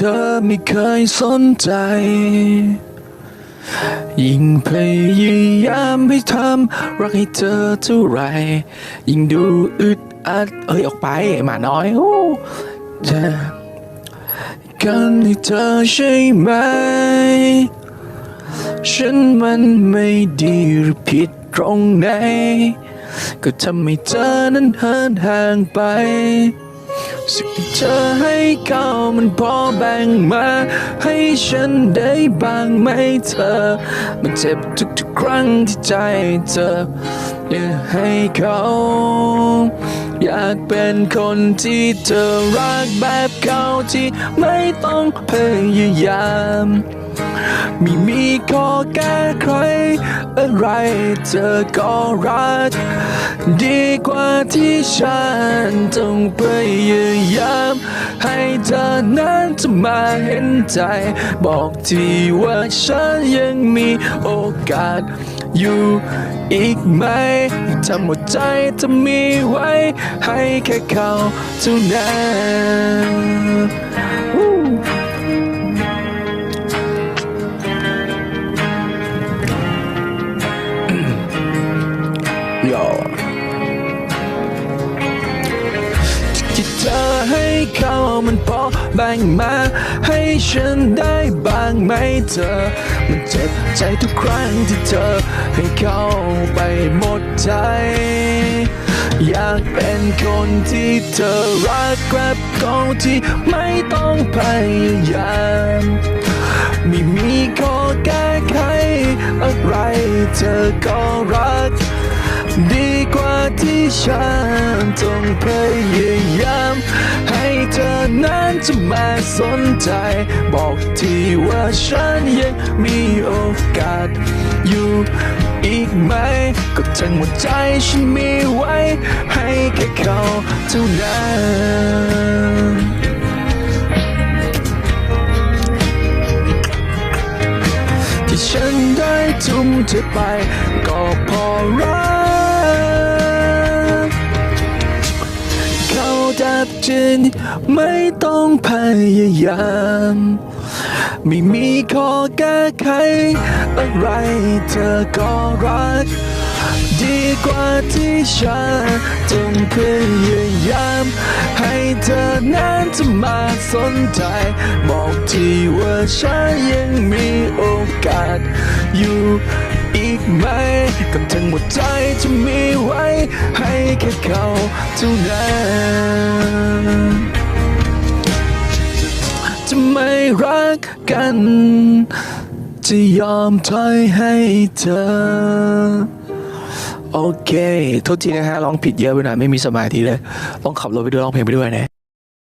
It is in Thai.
ธอไม่เคยสนใจ ยิ่งพยายามให้ทำรักให้เธอเท่าไร ยิ่งดูอึดอัดเอ้ยออกไปหมาน้อยโอ้จะกันให้เธอใช่ไหม ฉันมันไม่ดีหรือผิดตรงไหน ก็ทำให้เธอนั้นเหินห่างไป สิ่งที่เธอให้เขามันพอแบ่งมา ให้ฉันได้บ้างไหมเธอ มันเจ็บทุกๆครั้งที่ใจเธออยากให้เขา อยากเป็นคนที่เธอรักแบบเขาที่ไม่ต้องพยายามไม่มีข้อแก้ไขอะไรเธอก็รัก ดีกว่าที่ฉันต้องพยายามให้เธอนั้นจะมาเห็นใจ บอกทีว่าฉันยังมีโอกาสอยู่อีกไหมทำหมดใจจะมีไว้ ให้แค่เขาเท่านั้น เธอให้เขามันพอแบ่งมา ให้ฉันได้บ้างไหมเธอ มันเจ็บใจทุกครั้งที่เธอ ให้เขาไปหมดใจ อยากเป็นคนที่เธอรักแบบเขาที่ไม่ต้องพยายามไม่มีข้อแก้ไขอะไรเธอก็รัก ดีกว่าที่ฉันต้องพยายาม ให้เธอนั้นจะมาสนใจ บอกทีว่าฉันยังมีโอกาสอยู่อีกไหม ก็ทั้งหมดใจฉันมีไว้ ให้แค่เขาเท่านั้นที่ฉันได้ทุ่มเทไป ก็พอรัก บจิน ไม่ต้องพยายาม ไม่มีข้อแก้ไข อะไรเธอก็รัก ดีกว่าที่ฉันต้องพยายาม ให้เธอนั้นจะมาสนใจ บอกที่ว่าฉันยังมีโอกาสอยู่ ไหม กับทั้งหมดใจจะมีไว้ ให้แค่เขาเท่านั้นจะไม่รักกัน จะยอมถอยให้เธอโอเค โทษทีนะฮะ ร้องผิดเยอะไปหน่อยไม่มีสมาธิเลย ต้องขับรถไปด้วยร้องเพลงไปด้วยนะ